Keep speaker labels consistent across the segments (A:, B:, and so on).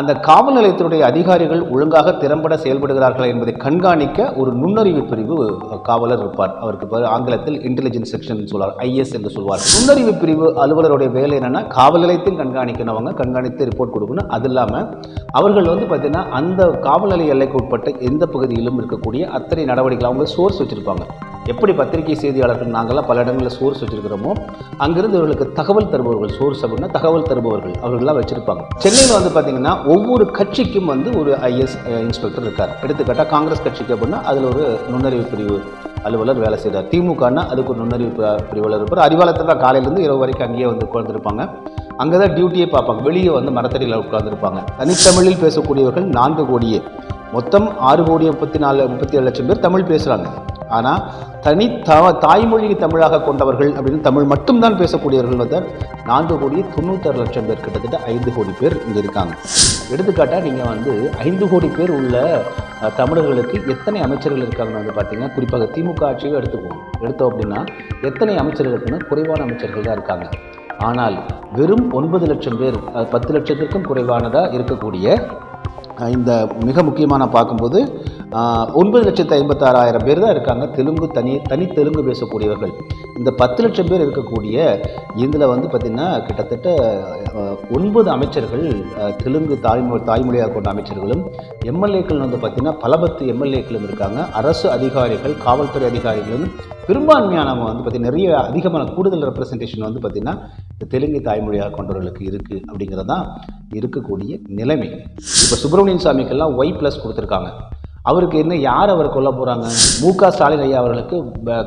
A: அந்த காவல் நிலையத்தினுடைய அதிகாரிகள் ஒழுங்காக திறம்பட செயல்படுகிறார்களா என்பதை கண்காணிக்க ஒரு நுண்ணறிவு பிரிவு காவலர் இருப்பார். அவருக்கு பேர் ஆங்கிலத்தில் இன்டெலிஜென்ஸ் செக்ஷன் சொல்வார். ஐஎஸ் என்று சொல்வார். நுண்ணறிவு பிரிவு அலுவலருடைய வேலை என்னன்னா காவல் நிலையத்தையும் கண்காணிக்கணவங்க. கண்காணித்து ரிப்போர்ட் கொடுக்கணும். அது இல்லாமல் அவர்கள் வந்து பார்த்திங்கன்னா அந்த காவல் நிலைய எல்லைக்கு உட்பட்ட எந்த பகுதியிலும் இருக்கக்கூடிய அத்தனை நடவடிக்கைகள் அவங்க சோர்ஸ் வச்சுருப்பாங்க. எப்படி பத்திரிகை செய்தியாளர்கள் நாங்கள்லாம் பல இடங்களில் சோர்ஸ் வச்சிருக்கிறோமோ அங்கிருந்து இவர்களுக்கு தகவல் தருபவர்கள் சோர்ஸ் அப்படின்னா தகவல் தருபவர்கள் அவர்கள்லாம் வச்சிருப்பாங்க. சென்னையில் வந்து பார்த்தீங்கன்னா ஒவ்வொரு கட்சிக்கும் வந்து ஒரு ஐஎஸ் இன்ஸ்பெக்டர் இருக்கார். எடுத்துக்காட்டால் காங்கிரஸ் கட்சிக்கு அப்படின்னா அதில் ஒரு நுண்ணறிவு பிரிவு அலுவலர் வேலை செய்கிறார் திமுகனா அதுக்கு ஒரு நுண்ணறிவு பி- பிரிவாளர் இருப்பார். அறிவாளத்தில் தான் காலையிலேருந்து இரவு வரைக்கும் அங்கேயே வந்து உட்காந்துருப்பாங்க அங்கே தான் டியூட்டியே பார்ப்பாங்க. வெளியே வந்து மரத்தடியில் உட்காந்துருப்பாங்க தனித்தமிழில் பேசக்கூடியவர்கள் நான்கு கோடியே. மொத்தம் ஆறு கோடி முப்பத்தி நாலு முப்பத்தி ஏழு லட்சம் பேர் தமிழ் பேசுகிறாங்க ஆனால் தனி த தாய்மொழி தமிழாக கொண்டவர்கள் அப்படின்னு தமிழ் மட்டும்தான் பேசக்கூடியவர்கள் வந்து நான்கு கோடி தொண்ணூத்தாறு லட்சம் பேர். கிட்டத்தட்ட ஐந்து கோடி பேர் இங்கே இருக்காங்க. எடுத்துக்காட்டாக நீங்கள் வந்து ஐந்து கோடி பேர் உள்ள தமிழர்களுக்கு எத்தனை அமைச்சர்கள் இருக்காங்கன்னு வந்து பார்த்தீங்கன்னா குறிப்பாக திமுக ஆட்சியை எடுத்துக்குவோம். எடுத்தோம் அப்படின்னா எத்தனை அமைச்சர்கள் இருக்குன்னா குறைவான அமைச்சர்கள் தான் இருக்காங்க. ஆனால் வெறும் ஒன்பது லட்சம் பேர் பத்து லட்சத்திற்கும் குறைவானதாக இருக்கக்கூடிய இந்த மிக முக்கியமான பார்க்கும்போது ஒன்பது லட்சத்து ஐம்பத்தாறாயிரம் பேர் தான் இருக்காங்க. தெலுங்கு தனி தனி தெலுங்கு பேசக்கூடியவர்கள். இந்த பத்து லட்சம் பேர் இருக்கக்கூடிய இதில் வந்து பார்த்திங்கன்னா கிட்டத்தட்ட ஒன்பது அமைச்சர்கள் தெலுங்கு தாய்மொழி தாய்மொழியாக கொண்ட அமைச்சர்களும் எம்எல்ஏக்கள் வந்து பார்த்திங்கன்னா பல பத்து எம்எல்ஏக்களும் இருக்காங்க. அரசு அதிகாரிகள் காவல்துறை அதிகாரிகளும் பெரும்பான்மையானவங்க வந்து பார்த்திங்கன்னா நிறைய அதிகமான கூடுதல் ரெப்ரசன்டேஷன் வந்து பார்த்திங்கன்னா தெலுங்கு தாய்மொழியாக கொண்டவர்களுக்கு இருக்குது அப்படிங்கிறது தான் இருக்கக்கூடிய நிலைமை. இப்போ சுப்பிரமணியன் சாமிக்கெல்லாம் ஒய் ப்ளஸ் கொடுத்துருக்காங்க. அவருக்கு என்ன யார் அவர் கொல்ல போகிறாங்க மு க ஸ்டாலின் ஐயா அவர்களுக்கு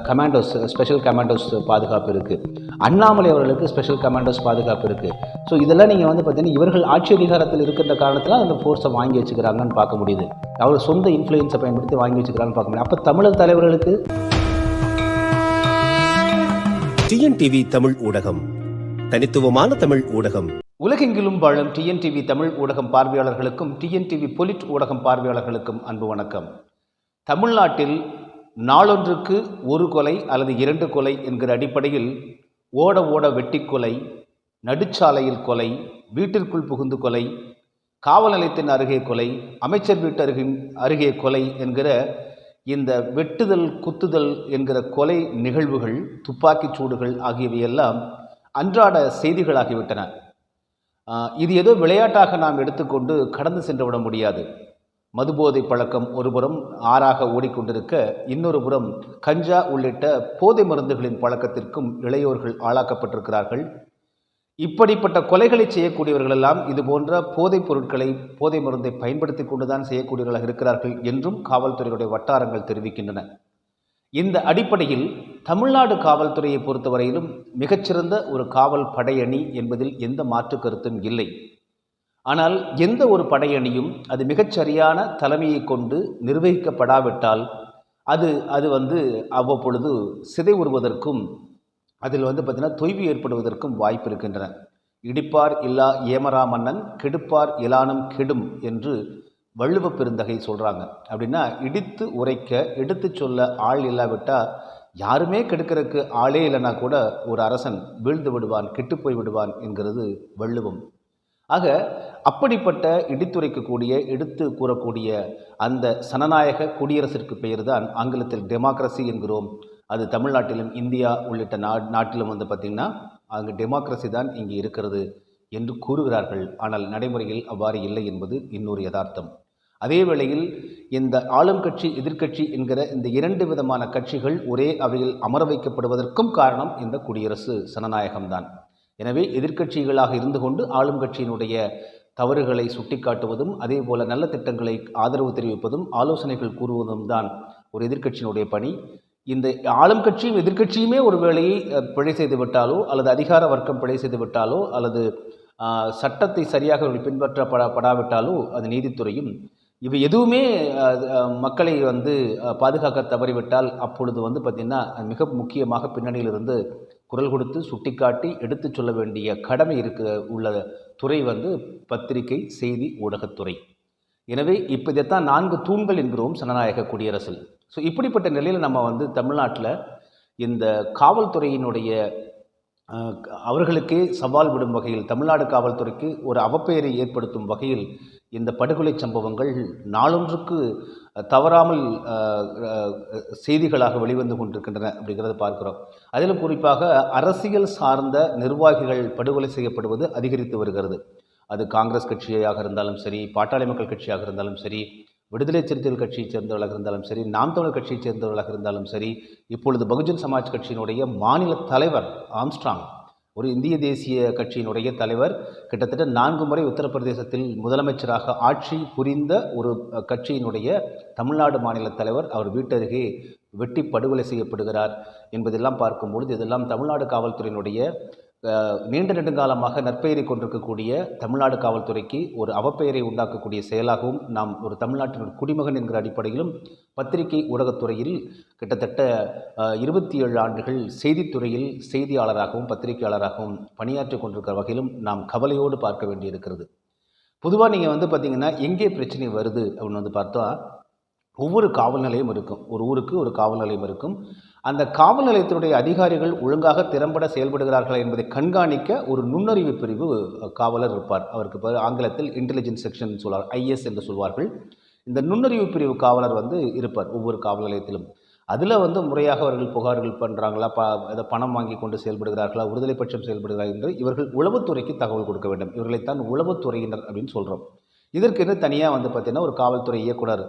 A: கமாண்டோஸ் ஸ்பெஷல் கமாண்டோஸ் பாதுகாப்பு இருக்குது அண்ணாமலை அவர்களுக்கு ஸ்பெஷல் கமாண்டோஸ் பாதுகாப்பு இருக்குது ஸோ இதெல்லாம் நீங்கள் வந்து பார்த்தீங்கன்னா இவர்கள் ஆட்சி அதிகாரத்தில் இருக்கின்ற காரணத்தில் அந்த ஃபோர்ஸை வாங்கி வச்சுக்கிறாங்கன்னு பார்க்க முடியுது. அவர் சொந்த இன்ஃப்ளூயன்ஸை பயன்படுத்தி வாங்கி வச்சுக்கிறாங்கன்னு பார்க்க முடியும் அப்போ தமிழர் தலைவர்களுக்கு?
B: டிஎன்டிவி தமிழ் ஊடகம். தனித்துவமான தமிழ் ஊடகம்.
A: உலகெங்கிலும் வாழும் டிஎன்டிவி தமிழ் ஊடகம் பார்வையாளர்களுக்கும் டிஎன்டிவி பொலிட் ஊடகம் பார்வையாளர்களுக்கும் அன்பு வணக்கம். தமிழ்நாட்டில் நாளொன்றுக்கு ஒரு கொலை அல்லது இரண்டு கொலை என்கிற அடிப்படையில் ஓட ஓட வெட்டி கொலை நடுச்சாலையில் கொலை வீட்டிற்குள் புகுந்து கொலை காவல் நிலையத்தின் அருகே கொலை அமைச்சர் வீட்டருகின் அருகே கொலை என்கிற இந்த வெட்டுதல் குத்துதல் என்கிற கொலை நிகழ்வுகள் துப்பாக்கிச் சூடுகள் ஆகியவையெல்லாம் அன்றாட செய்திகளாகிவிட்டன. இது ஏதோ விளையாட்டாக நாம் எடுத்துக்கொண்டு கடந்து சென்று விட முடியாது. மதுபோதை பழக்கம் ஒருபுறம் ஆறாக ஓடிக்கொண்டிருக்க இன்னொரு புறம் கஞ்சா உள்ளிட்ட போதை மருந்துகளின் பழக்கத்திற்கும் இளையோர்கள் ஆளாக்கப்பட்டிருக்கிறார்கள். இப்படிப்பட்ட கொலைகளை செய்யக்கூடியவர்கள் எல்லாம் இது போன்ற போதைப் பொருட்களை போதை மருந்தை பயன்படுத்தி கொண்டுதான் செய்யக்கூடியவர்களாக இருக்கிறார்கள் என்றும் காவல்துறையுடைய வட்டாரங்கள் தெரிவிக்கின்றன. இந்த அடிப்படையில் தமிழ்நாடு காவல்துறையை பொறுத்தவரையிலும் மிகச்சிறந்த ஒரு காவல் படையணி என்பதில் எந்த மாற்று கருத்தும் இல்லை. ஆனால் எந்த ஒரு படையணியும் அது மிகச்சரியான தலைமையை கொண்டு நிர்வகிக்கப்படாவிட்டால் அது அது வந்து அவ்வப்பொழுது சிதை உறுவதற்கும் அதில் வந்து பார்த்திங்கன்னா தொய்வு ஏற்படுவதற்கும் வாய்ப்பு இருக்கின்றன. இடிப்பார் இல்லா ஏமரா மன்னன் கெடுப்பார் இலானம் கெடும் என்று வள்ளுவ பெருந்தகை சொல்கிறாங்க அப்படின்னா இடித்து உரைக்க எடுத்து சொல்ல ஆள் இல்லாவிட்டால் யாருமே கெடுக்கிறதுக்கு ஆளே இல்லைன்னா கூட ஒரு அரசன் வீழ்ந்து விடுவான் கெட்டு போய் விடுவான் என்கிறது வள்ளுவம். ஆக அப்படிப்பட்ட இடித்துரைக்கக்கூடிய எடுத்து கூறக்கூடிய அந்த சனநாயக குடியரசிற்கு பெயர் தான் ஆங்கிலத்தில் டெமோக்ரஸி என்கிறோம். அது தமிழ்நாட்டிலும் இந்தியா உள்ளிட்ட நா நாட்டிலும் வந்து பார்த்திங்கன்னா அங்கே டெமோக்ரஸி தான் இங்கே இருக்கிறது. என்று கூறுகிறார்கள். ஆனால் நடைமுறையில் அவ்வாறு இல்லை என்பது இன்னொரு யதார்த்தம். அதே வேளையில் இந்த ஆளும் கட்சி எதிர்க்கட்சி என்கிற இந்த இரண்டு விதமான கட்சிகள் ஒரே அவையில் அமர வைக்கப்படுவதற்கும் காரணம் இந்த குடியரசு சனநாயகம்தான். எனவே எதிர்க்கட்சிகளாக இருந்து கொண்டு ஆளும் கட்சியினுடைய தவறுகளை சுட்டிக்காட்டுவதும் அதே போல நல்ல திட்டங்களை ஆதரவு தெரிவிப்பதும் ஆலோசனைகள் கூறுவதும் தான் ஒரு எதிர்க்கட்சியினுடைய பணி. இந்த ஆளும் கட்சியும் எதிர்க்கட்சியுமே ஒரு வேளையை பிழை செய்துவிட்டாலோ அல்லது அதிகார வர்க்கம் பிழை செய்துவிட்டாலோ அல்லது சட்டத்தை சரியாக பின்பற்றப்படப்படாவிட்டாலும் பின்பற்றப்பட படாவிட்டாலோ அது நீதித்துறையும். இவை எதுவுமே மக்களை வந்து பாதுகாக்க தவறிவிட்டால் அப்பொழுது வந்து பார்த்திங்கன்னா மிக முக்கியமாக பின்னணியிலிருந்து குரல் கொடுத்து சுட்டிக்காட்டி எடுத்துச் சொல்ல வேண்டிய கடமை இருக்க உள்ள துறை வந்து பத்திரிகை செய்தி ஊடகத்துறை. எனவே இப்போ இதைத்தான் நான்கு தூண்கள் என்கிறோம் சனநாயக குடியரசில். ஸோ இப்படிப்பட்ட நிலையில் நம்ம வந்து தமிழ்நாட்டில் இந்த காவல்துறையினுடைய அவர்களுக்கே சவால் விடும் வகையில் தமிழ்நாடு காவல்துறைக்கு ஒரு அவப்பெயரை ஏற்படுத்தும் வகையில் இந்த படுகொலை சம்பவங்கள் நாளொன்றுக்கு தவறாமல் செய்திகளாக வெளிவந்து கொண்டிருக்கின்றன அப்படிங்கிறத பார்க்கிறோம். அதிலும் குறிப்பாக அரசியல் சார்ந்த நிர்வாகிகள் படுகொலை செய்யப்படுவது அதிகரித்து வருகிறது. அது காங்கிரஸ் கட்சியாக இருந்தாலும் சரி பாட்டாளி மக்கள் கட்சியாக இருந்தாலும் சரி விடுதலை சிறுத்தைகள் கட்சியைச் சேர்ந்தவர்களாக இருந்தாலும் சரி நாம் தமிழர் கட்சியைச் சேர்ந்தவர்களாக இருந்தாலும் சரி இப்பொழுது பகுஜன் சமாஜ் கட்சியினுடைய மாநில தலைவர் ஆம்ஸ்ட்ராங் ஒரு இந்திய தேசிய கட்சியினுடைய தலைவர் கிட்டத்தட்ட நான்கு முறை உத்தரப்பிரதேசத்தில் முதலமைச்சராக ஆட்சி புரிந்த ஒரு கட்சியினுடைய தமிழ்நாடு மாநில தலைவர் அவர் வீட்டருகே வெட்டி படுகொலை செய்யப்படுகிறார் என்பதெல்லாம் பார்க்கும்பொழுது இதெல்லாம் தமிழ்நாடு காவல்துறையினுடைய நீண்ட நெடுங்காலமாக நற்பெயரை கொண்டிருக்கக்கூடிய தமிழ்நாடு காவல்துறைக்கு ஒரு அவப்பெயரை உண்டாக்கக்கூடிய செயலாகவும் நாம் ஒரு தமிழ்நாட்டின் குடிமகன் என்கிற அடிப்படையிலும் பத்திரிகை ஊடகத்துறையில் கிட்டத்தட்ட இருபத்தி ஏழு ஆண்டுகள் செய்தித்துறையில் செய்தியாளராகவும் பத்திரிகையாளராகவும் பணியாற்றி கொண்டிருக்கிற வகையிலும் நாம் கவலையோடு பார்க்க வேண்டியிருக்கிறது. பொதுவாக நீங்கள் வந்து பார்த்தீங்கன்னா எங்கே பிரச்சனை வருது அப்படின்னு வந்து பார்த்தா ஒவ்வொரு காவல் நிலையம் இருக்கும். ஒரு ஊருக்கு ஒரு காவல் நிலையம் இருக்கும். அந்த காவல் நிலையத்தினுடைய அதிகாரிகள் ஒழுங்காக திறம்பட செயல்படுகிறார்களா என்பதை கண்காணிக்க ஒரு நுண்ணறிவு பிரிவு காவலர் இருப்பார். அவருக்கு ஆங்கிலத்தில் இன்டெலிஜென்ஸ் செக்ஷன் சொல்வார். ஐஎஸ் என்று சொல்வார்கள். இந்த நுண்ணறிவு பிரிவு காவலர் வந்து இருப்பார் ஒவ்வொரு காவல் நிலையத்திலும். அதில் வந்து முறையாக அவர்கள் புகார்கள் பண்ணுறாங்களா ப அதை பணம் வாங்கி கொண்டு செயல்படுகிறார்களா விடுதலை பட்சம் செயல்படுகிறார்கள் என்று இவர்கள் உளவுத்துறைக்கு தகவல் கொடுக்க வேண்டும். இவர்களைத்தான் உளவுத்துறையினர் அப்படின்னு சொல்கிறோம் இதற்குன்னு தனியாக வந்து பார்த்திங்கன்னா ஒரு காவல்துறை இயக்குனர்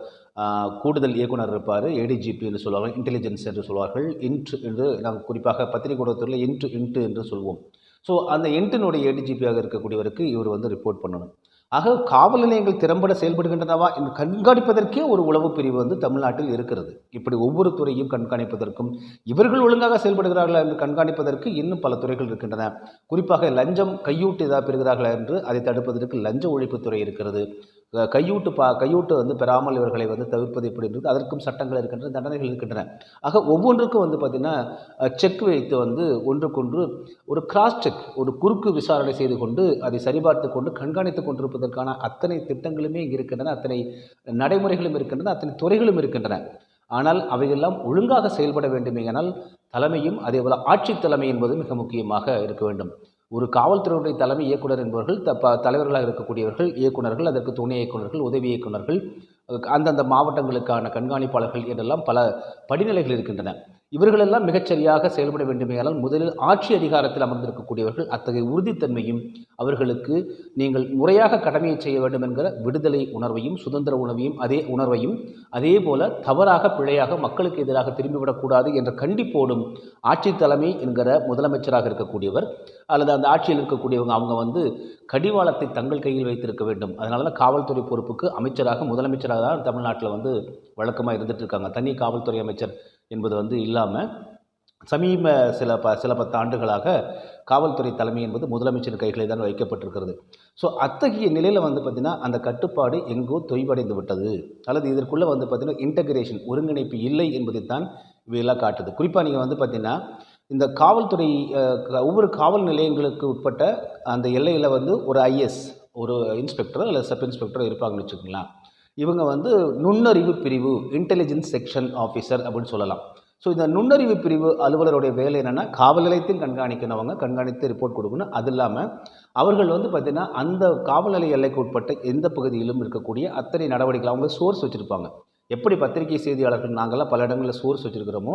A: கூடுதல் இயக்குனர் இருப்பார். ஏடிஜிபி என்று சொல்வார்கள் இன்டெலிஜென்ஸ் என்று சொல்வார்கள். இன்ட் என்று நாங்கள் குறிப்பாக பத்திரிகை ஊடகத்தில் இன்ட்டு இன்ட்டு என்று சொல்வோம். ஸோ அந்த இன்ட்டினுடைய ஏடிஜிபியாக இருக்கக்கூடியவருக்கு இவர் வந்து ரிப்போர்ட் பண்ணணும். ஆக காவல் நிலையங்கள் திறம்பட செயல்படுகின்றனவா என்று கண்காணிப்பதற்கே ஒரு உளவு பிரிவு வந்து தமிழ்நாட்டில் இருக்கிறது. இப்படி ஒவ்வொரு துறையும் கண்காணிப்பதற்கும் இவர்கள் ஒழுங்காக செயல்படுகிறார்களா என்று கண்காணிப்பதற்கு இன்னும் பல துறைகள் இருக்கின்றன. குறிப்பாக லஞ்சம் கையூட்டு ஏதாவது பெறுகிறார்களா என்று அதை தடுப்பதற்கு லஞ்ச ஒழிப்புத்துறை இருக்கிறது. கையூட்டு பா கையூட்டு வந்து பெறாமல் இவர்களை வந்து தவிர்ப்பது எப்படி என்றது அதற்கும் சட்டங்கள் இருக்கின்றன தண்டனைகள் இருக்கின்றன. ஆக ஒவ்வொன்றுக்கும் வந்து பார்த்திங்கன்னா செக் வைத்து வந்து ஒன்றுக்கொன்று ஒரு கிராஸ் செக் ஒரு குறுக்கு விசாரணை செய்து கொண்டு அதை சரிபார்த்து கொண்டு கண்காணித்து கொண்டிருப்பதற்கான அத்தனை திட்டங்களுமே இங்கே இருக்கின்றன அத்தனை நடைமுறைகளும் இருக்கின்றன அத்தனை துறைகளும் இருக்கின்றன. ஆனால் அவையெல்லாம் ஒழுங்காக செயல்பட வேண்டுமேயானால் தலைமையும் அதேபோல் ஆட்சி தலைமை என்பது மிக முக்கியமாக இருக்க வேண்டும். ஒரு காவல்துறையுடைய தலைமை இயக்குனர் என்பவர்கள் த ப தலைவர்களாக இருக்கக்கூடியவர்கள் இயக்குனர்கள் அதற்கு துணை இயக்குனர்கள் உதவி இயக்குனர்கள் அந்தந்த மாவட்டங்களுக்கான கண்காணிப்பாளர்கள் என்றெல்லாம் பல படிநிலைகள் இருக்கின்றன. இவர்களெல்லாம் மிகச்சரியாக செயல்பட வேண்டுமேயானால் முதலில் ஆட்சி அதிகாரத்தில் அமர்ந்திருக்கக்கூடியவர்கள் அத்தகைய உறுதித்தன்மையும் அவர்களுக்கு நீங்கள் முறையாக கடமையை செய்ய வேண்டும் என்கிற விடுதலை உணர்வையும் சுதந்திர உணர்வையும் அதே உணர்வையும் அதே போல தவறாக பிழையாக மக்களுக்கு எதிராக திரும்பிவிடக்கூடாது என்ற கண்டிப்போடும் ஆட்சி தலைமை என்கிற முதலமைச்சராக இருக்கக்கூடியவர் அல்லது அந்த ஆட்சியில் இருக்கக்கூடியவங்க அவங்க வந்து கடிவாளத்தை தங்கள் கையில் வைத்திருக்க வேண்டும். அதனால தான் காவல்துறை பொறுப்புக்கு அமைச்சராக முதலமைச்சராக தான் தமிழ்நாட்டில் வந்து வழக்கமாக இருந்துட்டு இருக்காங்க. தனி காவல்துறை அமைச்சர் என்பது வந்து இல்லாமல் சமீப சில ப சில பத்து ஆண்டுகளாக காவல்துறை தலைமை என்பது முதலமைச்சர் கைகளில் தான் வைக்கப்பட்டிருக்கிறது. ஸோ அத்தகைய நிலையில் வந்து பார்த்திங்கன்னா அந்த கட்டுப்பாடு எங்கோ தொய்வடைந்து விட்டது. அல்லது இதற்குள்ளே வந்து பார்த்திங்கன்னா இன்டகிரேஷன் ஒருங்கிணைப்பு இல்லை என்பதைத்தான் இவையெல்லாம் காட்டுது. குறிப்பாக நீங்கள் வந்து பார்த்திங்கன்னா இந்த காவல்துறை ஒவ்வொரு காவல் நிலையங்களுக்கு உட்பட்ட அந்த எல்லையில் வந்து ஒரு ஐஎஸ் ஒரு இன்ஸ்பெக்டரோ இல்லை சப் இன்ஸ்பெக்டரோ இருப்பாங்கன்னு வச்சுக்கோங்களேன். இவங்க வந்து நுண்ணறிவு பிரிவு இன்டெலிஜென்ஸ் செக்ஷன் ஆஃபீஸர் அப்படின்னு சொல்லலாம். ஸோ இந்த நுண்ணறிவு பிரிவு அலுவலருடைய வேலை என்னென்னா காவல் நிலையத்தையும் கண்காணிக்கணவங்க கண்காணித்து ரிப்போர்ட் கொடுக்கணும். அது இல்லாமல் அவர்கள் வந்து பார்த்திங்கன்னா அந்த காவல் நிலைய எல்லைக்கு உட்பட்ட எந்த பகுதியிலும் இருக்கக்கூடிய அத்தனை நடவடிக்கைகள் அவங்க சோர்ஸ் வச்சுருப்பாங்க. எப்படி பத்திரிகை செய்தியாளர்கள் நாங்கள்லாம் பல இடங்களில் சோர்ஸ் வச்சுருக்கிறோமோ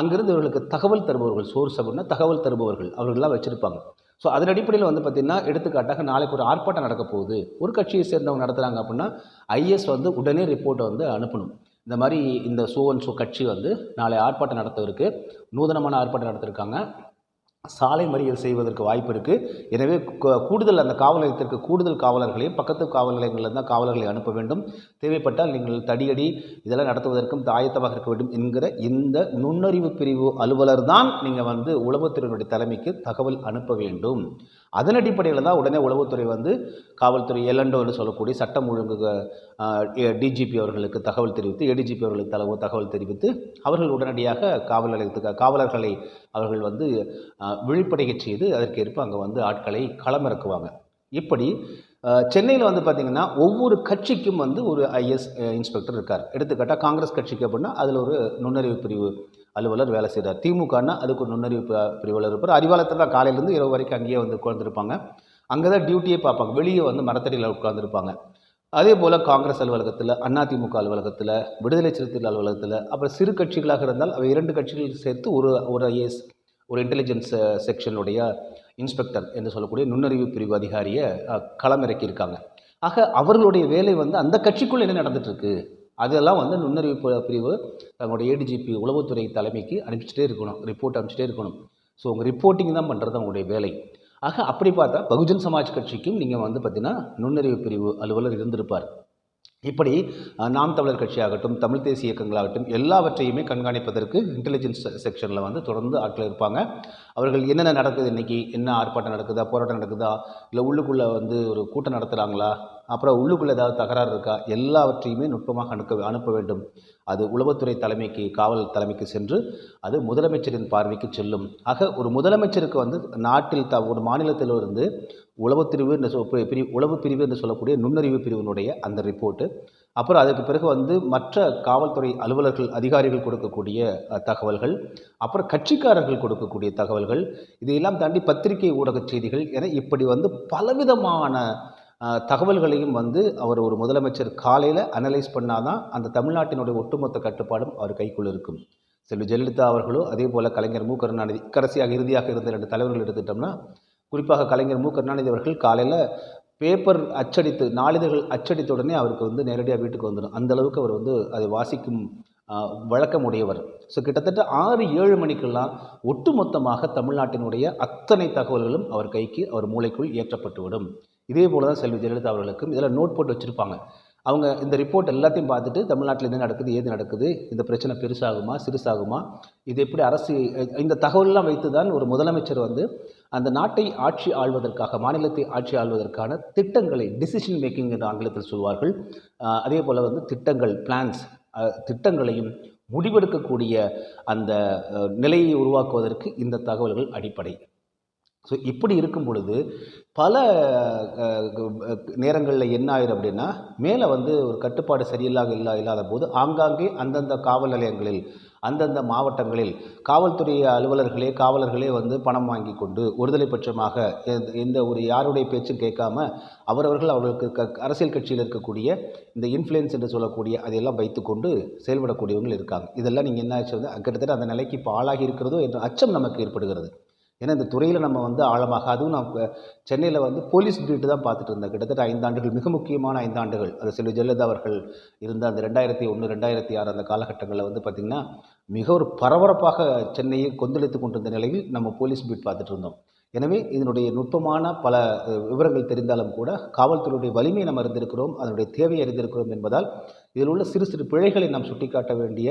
A: அங்கிருந்து இவர்களுக்கு தகவல் தருபவர்கள் சோர்ஸ் அப்படின்னா தகவல் தருபவர்கள் அவர்கள்லாம் வச்சுருப்பாங்க. ஸோ அதன் அடிப்படையில் வந்து பார்த்திங்கன்னா எடுத்துக்காட்டாக நாளைக்கு ஒரு ஆர்ப்பாட்டம் நடக்க போகுது. ஒரு கட்சியை சேர்ந்தவங்க நடத்துகிறாங்க அப்படின்னா ஐஎஸ் வந்து உடனே ரிப்போர்ட்டை வந்து அனுப்பணும். இந்த மாதிரி இந்த சோ அண்ட் சோ கட்சி வந்து நாளை ஆர்ப்பாட்டம் நடத்தவிருக்கு. நூதனமான ஆர்ப்பாட்டம் நடத்திருக்காங்க. சாலை மறியல் செய்வதற்கு வாய்ப்பு இருக்குது எனவே கூடுதல் அந்த காவல் நிலையத்திற்கு கூடுதல் காவலர்களையும் பக்கத்து காவல் நிலையங்களில் தான் காவலர்களை அனுப்ப வேண்டும். தேவைப்பட்டால் நீங்கள் தடியடி இதெல்லாம் நடத்துவதற்கும் தாயத்தமாக இருக்க வேண்டும் என்கிற இந்த நுண்ணறிவு பிரிவு அலுவலர் தான் நீங்கள் வந்து உளவுத்துறையினுடைய தலைமைக்கு தகவல் அனுப்ப வேண்டும். அதன் அடிப்படையில் தான் உடனே உளவுத்துறை வந்து காவல்துறை எலண்டோ என்று சொல்லக்கூடிய சட்டம் ஒழுங்கு டிஜிபி அவர்களுக்கு தகவல் தெரிவித்து ஏடிஜிபி அவர்களுக்கு தகவல் தகவல் தெரிவித்து அவர்கள் உடனடியாக காவல் நிலையத்துக்கு காவலர்களை அவர்கள் வந்து விழிப்படையச் செய்து அதற்கேற்ப அங்கே வந்து ஆட்களை களமிறக்குவாங்க. இப்படி சென்னையில் வந்து பார்த்திங்கன்னா ஒவ்வொரு கட்சிக்கும் வந்து ஒரு ஐஎஸ் இன்ஸ்பெக்டர் இருக்கார். எடுத்துக்காட்டால் காங்கிரஸ் கட்சிக்கு அப்படின்னா அதில் ஒரு நுண்ணறிவு பிரிவு அலுவலர் வேலை செய்கிறார் திமுகன்னா அதுக்கு ஒரு நுண்ணறிவு பிரிவலர் பிரிவாளர் இருப்பார். அறிவாளத்தில் தான் காலையிலேருந்து இரவு வரைக்கும் அங்கேயே வந்து உட்காந்துருப்பாங்க அங்கே தான் டியூட்டியே பார்ப்பாங்க. வெளியே வந்து மரத்தடியில் உட்காந்துருப்பாங்க அதே போல் காங்கிரஸ் அலுவலகத்தில் அதிமுக அலுவலகத்தில் விடுதலை சிறுத்தைகள் அலுவலகத்தில் அப்புறம் சிறு கட்சிகளாக இருந்தால் அவை இரண்டு கட்சிகள் சேர்த்து ஒரு ஒரு ஐஏஎஸ் ஒரு இன்டெலிஜென்ஸ் செக்ஷனுடைய இன்ஸ்பெக்டர் என்று சொல்லக்கூடிய நுண்ணறிவு பிரிவு அதிகாரியை களமிறக்கியிருக்காங்க. ஆக அவர்களுடைய வேலை வந்து அந்த கட்சிக்குள் என்ன நடந்துகிட்ருக்கு அதெல்லாம் வந்து நுண்ணறிவு பிரிவு தங்களுடைய ஏடிஜிபி உளவுத்துறை தலைமைக்கு அனுப்பிச்சிட்டே இருக்கணும் ரிப்போர்ட் அனுப்பிச்சிட்டே இருக்கணும். ஸோ உங்கள் ரிப்போர்ட்டிங் தான் பண்ணுறது அவங்களுடைய வேலை. ஆக அப்படி பார்த்தா பகுஜன் சமாஜ் கட்சிக்கும் நீங்கள் வந்து பார்த்தீங்கன்னா நுண்ணறிவு பிரிவு அலுவலர் இருந்திருப்பார். இப்படி நாம் தமிழர் கட்சியாகட்டும் தமிழ் தேசிய இயக்கங்களாகட்டும் எல்லாவற்றையுமே கண்காணிப்பதற்கு இன்டெலிஜென்ஸ் செக்ஷனில் வந்து தொடர்ந்து ஆட்கள் இருப்பாங்க. அவர்கள் என்னென்ன நடக்குது இன்றைக்கி என்ன ஆர்ப்பாட்டம் நடக்குதா? போராட்டம் நடக்குதா? இல்லை உள்ளுக்குள்ளே வந்து ஒரு கூட்டம் நடத்துகிறாங்களா அப்புறம் உள்ளுக்குள்ளே ஏதாவது தகராறு இருக்கா? எல்லாவற்றையுமே நுட்பமாக அனுக்க அனுப்ப வேண்டும். அது உளவுத்துறை தலைமைக்கு காவல் தலைமைக்கு சென்று அது முதலமைச்சரின் பார்வைக்கு செல்லும். ஆக ஒரு முதலமைச்சருக்கு வந்து நாட்டில் த ஒரு மாநிலத்தில் இருந்து உளவுப்பிரிவு என்று சொல் பிரிவு உளவு பிரிவு என்று சொல்லக்கூடிய நுண்ணறிவு பிரிவினுடைய அந்த ரிப்போர்ட்டு அப்புறம் அதுக்கு பிறகு வந்து மற்ற காவல்துறை அலுவலர்கள் அதிகாரிகள் கொடுக்கக்கூடிய தகவல்கள். அப்புறம் கட்சிக்காரர்கள் கொடுக்கக்கூடிய தகவல்கள். இதையெல்லாம் தாண்டி பத்திரிகை ஊடகச் செய்திகள் என இப்படி வந்து பலவிதமான தகவல்களையும் வந்து அவர் ஒரு முதலமைச்சர் காலையில் அனலைஸ் பண்ணாதான் அந்த தமிழ்நாட்டினுடைய ஒட்டுமொத்த கட்டுப்பாடும் அவர் கைக்குள் இருக்கும். செல்வி ஜெயலலிதா அவர்களோ அதே போல் கலைஞர் மு. கருணாநிதி கடைசியாக இறுதியாக இருந்த ரெண்டு தலைவர்கள் எடுத்துட்டோம்னா குறிப்பாக கலைஞர் மு. கருணாநிதி அவர்கள் காலையில் பேப்பர் அச்சடித்து நாளிதழ்கள் அச்சடித்த உடனே அவருக்கு வந்து நேரடியாக வீட்டுக்கு வந்துடும் அந்த அளவுக்கு அவர் வந்து அதை வாசிக்கும் வழக்கமுடையவர். வழக்கம் உடையவர் ஸோ கிட்டத்தட்ட ஆறு ஏழு மணிக்கெல்லாம் ஒட்டுமொத்தமாக தமிழ்நாட்டினுடைய அத்தனை தகவல்களும் அவர் கைக்கு அவர் மூளைக்குள் ஏற்றப்பட்டுவிடும். இதே போல தான் செல்வி ஜெயலலிதா அவர்களுக்கும். இதில் நோட் போட்டு வச்சுருப்பாங்க. அவங்க இந்த ரிப்போர்ட் எல்லாத்தையும் பார்த்துட்டு தமிழ்நாட்டில் என்ன நடக்குது ஏது நடக்குது இந்த பிரச்சனை பெருசாகுமா சிறுசாகுமா இது எப்படி அரசு இந்த தகவலெலாம் வைத்து தான் ஒரு முதலமைச்சர் வந்து அந்த நாட்டை ஆட்சி ஆள்வதற்காக மாநிலத்தை ஆட்சி ஆள்வதற்கான திட்டங்களை டிசிஷன் மேக்கிங் என்று ஆங்கிலத்தில் சொல்வார்கள். அதே போல் வந்து திட்டங்கள் பிளான்ஸ் திட்டங்களையும் முடிவெடுக்கக்கூடிய அந்த நிலையை உருவாக்குவதற்கு இந்த தகவல்கள் அடிப்படை. ஸோ இப்படி இருக்கும் பொழுது பல நேரங்களில் என்ன ஆயிரும் அப்படின்னா மேலே வந்து ஒரு கட்டுப்பாடு சரியில்லாத இல்லா இல்லாத போது ஆங்காங்கே அந்தந்த காவல் நிலையங்களில் அந்தந்த மாவட்டங்களில் காவல்துறை அலுவலர்களே காவலர்களே வந்து பணம் வாங்கி கொண்டு ஒருதலை பட்சமாக எந்த- ஒரு யாருடைய பேச்சும் கேட்காம அவரவர்கள் அவர்களுக்கு க அரசியல் கட்சியில் இருக்கக்கூடிய இந்த இன்ஃப்ளூயன்ஸ் என்று சொல்லக்கூடிய அதையெல்லாம் வைத்துக்கொண்டு செயல்படக்கூடியவர்கள் இருக்காங்க. இதெல்லாம் நீங்கள் என்ன ஆச்சு வந்து கிட்டத்தட்ட அந்த நிலைக்கு இப்போ ஆளாகி இருக்கிறதோ என்ற அச்சம் நமக்கு ஏற்படுகிறது. ஏன்னா இந்த துறையில் நம்ம வந்து ஆழமாக அதுவும் நான் சென்னையில் வந்து போலீஸ் டியூட்டி தான் பார்த்துட்டு இருந்தேன். கிட்டத்தட்ட ஐந்தாண்டுகள் மிக முக்கியமான ஐந்தாண்டுகள் அது செல்வி ஜெயலலிதா அவர்கள் இருந்த அந்த ரெண்டாயிரத்தி ஒன்று ரெண்டாயிரத்தி ஆறு அந்த காலகட்டங்களில் வந்து பார்த்திங்கன்னா மிக ஒரு பரபரப்பாக சென்னையை கொந்தளித்து கொண்டிருந்த நிலையில் நம்ம போலீஸ் பீட் பார்த்துட்டு இருந்தோம். எனவே இதனுடைய நுட்பமான பல விவரங்கள் தெரிந்தாலும் கூட காவல்துறையுடைய வலிமையை நம்ம அறிந்திருக்கிறோம் அதனுடைய தேவையை அறிந்திருக்கிறோம் என்பதால் இதில் உள்ள சிறு சிறு பிழைகளை நாம் சுட்டிக்காட்ட வேண்டிய